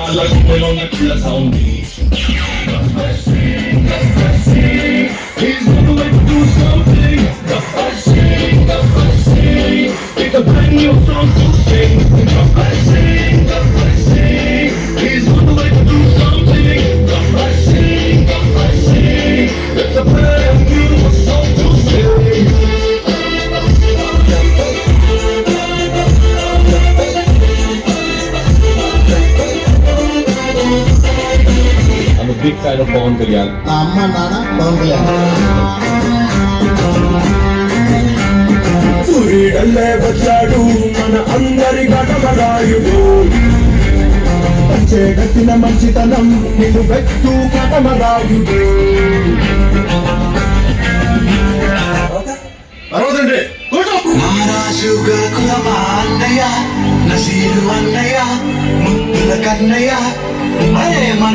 I like to wait on the killers on me. He's looking to do something. It's a brand new song to sing. Fan of Pawan Kalyan. నా అమ్మ నాన్న పవన్ కళ్యాణ్. సూర్యుడల్లే వచ్చాడు మన అందరి గటమరాయుడు పంచేగట్టిన మంచితనం నిన్ను వెత్తు పర్వతండి. కులమా అన్నయ్య నసీరు అన్నయ్య ముద్దుల కన్నయ్య. అరే మన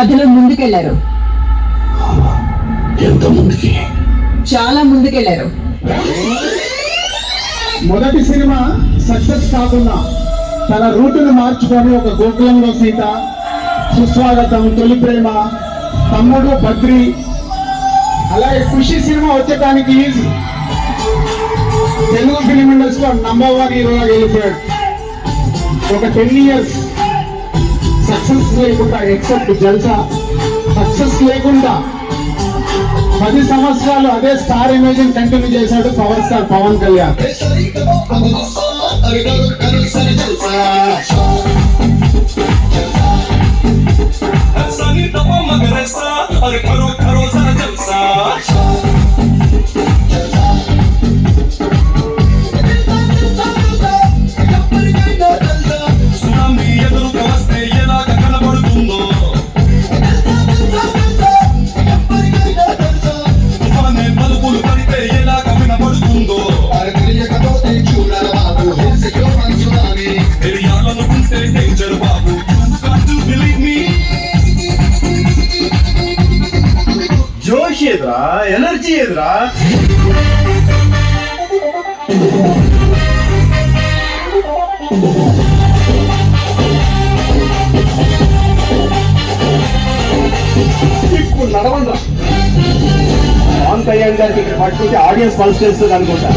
కథలో ముందుకెళ్ళారు. ఎంత ముందుకి? చాలా ముందుకెళ్ళారు. మొదటి సినిమా సక్సెస్ కాకుండా తన రూటును మార్చుకొని ఒక గోకులంలో సీత సుస్వాగతం తొలి ప్రేమ తమ్ముడు బద్రి. అలాగే ఖుషి సినిమా వచ్చేటానికి తెలుగు ఫిలిం ఇండస్ట్రీలో నంబర్ వన్ హీరోగా వెళ్ళిపోయాడు ఒక టెన్ ఇయర్స్ సక్సెస్ లేకుండా ఎక్సెప్ట్ జల్సా. సక్సెస్ లేకుండా పది సంవత్సరాలు అదే స్టార్ ఇమేజ్ కంటిన్యూ చేశాడు పవర్ స్టార్ పవన్ కళ్యాణ్. జోష్ ఎదురా ఎనర్జీ ఎదురా? ఇప్పుడు నడవండి. పవన్ కళ్యాణ్ గారికి ఇక్కడ పట్టుకుంటే ఆడియన్స్ పల్స్ చేస్తుంది అనుకుంటా.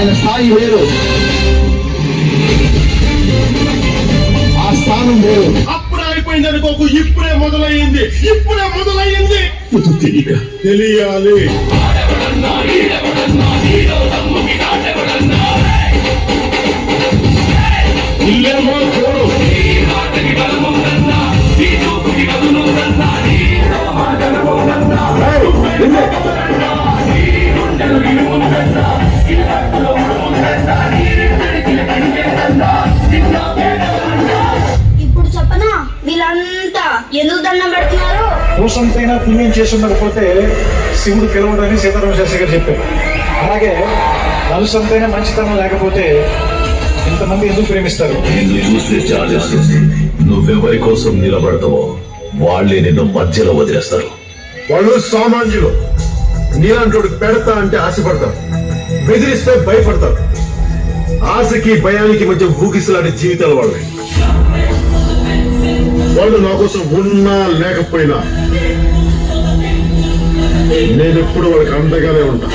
ఆయన స్థాయి వేరు. ఆ స్థానం వేరు. అప్పుడు అయిపోయింది అనుకోకు ఇప్పుడే మొదలయ్యింది. ఇప్పుడే మొదలయ్యింది. తెలియాలి. ఇల్లేమో చూడు. దోషంతైనా పుణ్యం చేసి ఉండకపోతే శివుడు పిలవడని సీతారామ శాస్త్రి గారు చెప్పారు. అలాగే నలుసంతైనా మంచితనం లేకపోతే ఇంతమంది ఎందుకు ప్రేమిస్తారు? నిన్ను చూస్తే చాలేస్తుంది నువ్వెవరి కోసం నిలబడతావో వాళ్ళే నిన్ను మధ్యలో వదిలేస్తారు. వాళ్ళు సామాన్యులు. నీలాంటి పెడతా అంటే ఆశపడతారు. బెదిరిస్తే భయపడతారు. ఆశకి భయానికి మధ్య ఊగిసలాడే జీవితాలు వాళ్ళవి. వాళ్ళు నా కోసం ఉన్నా లేకపోయినా నేను ఎప్పుడు వాళ్ళకి అండగానే ఉంటా.